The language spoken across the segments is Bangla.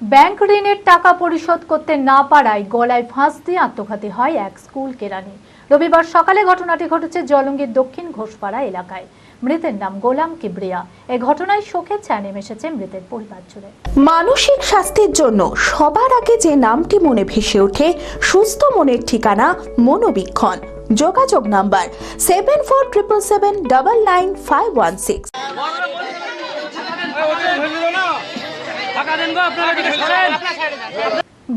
ব্যাংক ঋণের টাকা পরিশোধ করতে না পারায় গলায় ফাঁস দিয়ে আত্মঘাতী হয় এক স্কুল কেরানি। রবিবার সকালে ঘটনাটি ঘটেছে জলঙ্গির দক্ষিণ ঘোষপাড়া এলাকায়। মৃতের নাম গোলাম কিবরিয়া। এ ঘটনায় শোকের ছায়া নেমে মৃতের পরিবার জুড়ে। মানসিক স্বাস্থ্যের জন্য সবার আগে যে নামটি মনে ভেসে ওঠে, সুস্থ মনের ঠিকানা মনোবীক্ষণ। যোগাযোগ number seven four triple seven double nine five one six.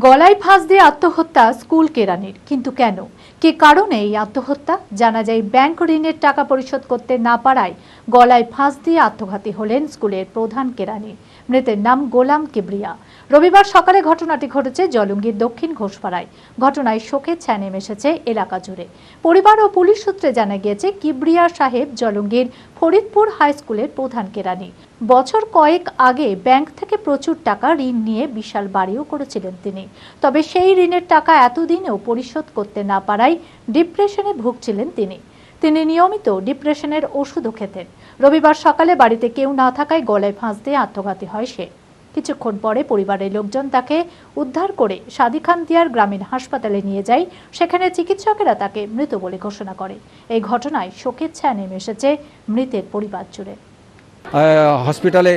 গলায় ফাঁস দিয়ে আত্মহত্যা স্কুল কেরানির। কিন্তু কেন? কি কারণে এই আত্মহত্যা? জানা যায় ব্যাংক ঋণের টাকা পরিশোধ করতে না পারায় গলায় ফাঁস দিয়ে আত্মঘাতী হলেন স্কুলের প্রধান কেরানি। মৃতের নাম গোলাম কিবরিয়া। রবিবার সকালে ঘটনাটি ঘটেছে জলঙ্গির দক্ষিণ ঘোষপাড়ায়। ঘটনায় শোকের ছায়া নেমে এসেছে এলাকা জুড়ে। পরিবার ও পুলিশ সূত্রে জানা গিয়েছে, কিবরিয়া সাহেব জলঙ্গির ফরিদপুর হাই স্কুলের প্রধান কেরানি। বছর কয়েক আগে ব্যাংক থেকে প্রচুর টাকা ঋণ নিয়ে বিশাল বাড়িও করেছিলেন তিনি। তবে সেই ঋণের টাকা এতদিনেও পরিশোধ করতে না পারায় ডিপ্রেশনে ভুগছিলেন তিনি। তিনি নিয়মিত ডিপ্রেশনের ওষুধও খেতেন। রবিবার সকালে বাড়িতে কেউ না থাকায় গলায় ফাঁস দিয়ে আত্মঘাতী হয় সে। কিছুক্ষণ পরে পরিবারের লোকজন তাকে উদ্ধার করে সাদিখান্দিয়ার গ্রামীণ হাসপাতালে নিয়ে যায়। সেখানে চিকিৎসকেরা তাকে মৃত বলে ঘোষণা করে। এই ঘটনায় শোকের ছায়া নেমে এসেছে মৃতের পরিবার জুড়ে। হসপিটালে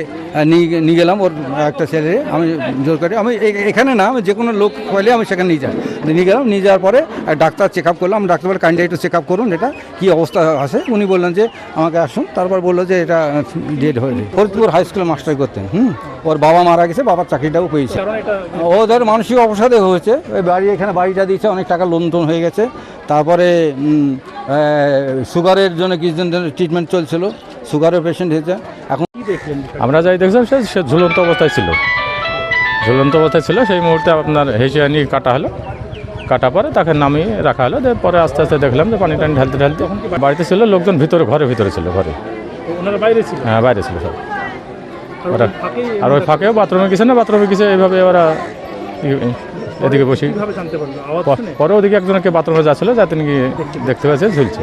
নিয়ে নিয়ে গেলাম ওর একটা ছেলে। আমি জোর করে আমি এখানে না আমি যে কোনো লোক পাইলে আমি সেখানে নিয়ে যাই। নিয়ে গেলাম নিয়ে যাওয়ার পরে ডাক্তার চেক আপ করলাম ডাক্তার বলে কাইন্ডলি একটু চেক আপ করুন এটা কী অবস্থা আছে? উনি বললেন যে আমাকে আসুন। তারপর বলল যে এটা ডেড হয়ে যায় ফরিদপুর হাই স্কুলে মাস্টার করতেন হুম? ওর বাবা মারা গেছে বাবার চাকরিটাও পেয়েছে। ওদের মানসিক অবসাদে হয়েছে। ওই বাড়ি এখানে বাড়িটা দিয়েছে অনেক টাকা লোন টোন হয়ে গেছে। তারপরে সুগারের জন্য কিছুদিন ধরে ট্রিটমেন্ট চলছিল। সুগারের পেশেন্ট হয়েছে। এখন আমরা যাই দেখছিলাম সে সে ঝুলন্ত অবস্থায় ছিল। ঝুলন্ত অবস্থায় ছিল সেই মুহূর্তে আপনার হেসে নিয়ে কাটা হলো। কাটা পরে তাকে নামিয়ে রাখা হলো। পরে আস্তে আস্তে দেখলাম যে পানি টানি ঢালতে ঢালতে বাড়িতে ছিল লোকজন ভিতরে ঘরে ভিতরে ছিল ঘরে। বাইরে ছিল? হ্যাঁ বাইরে ছিল সব। আর ওরা ওই ফাঁকে আর ওই ফাঁকেও বাথরুমে গেছে না? বাথরুমে গেছে এইভাবে ওরা এদিকে বসি পরে ওদিকে একজনকে বাথরুমে যাচ্ছিল যাতে নাকি দেখতে পাচ্ছে ঝুলছে।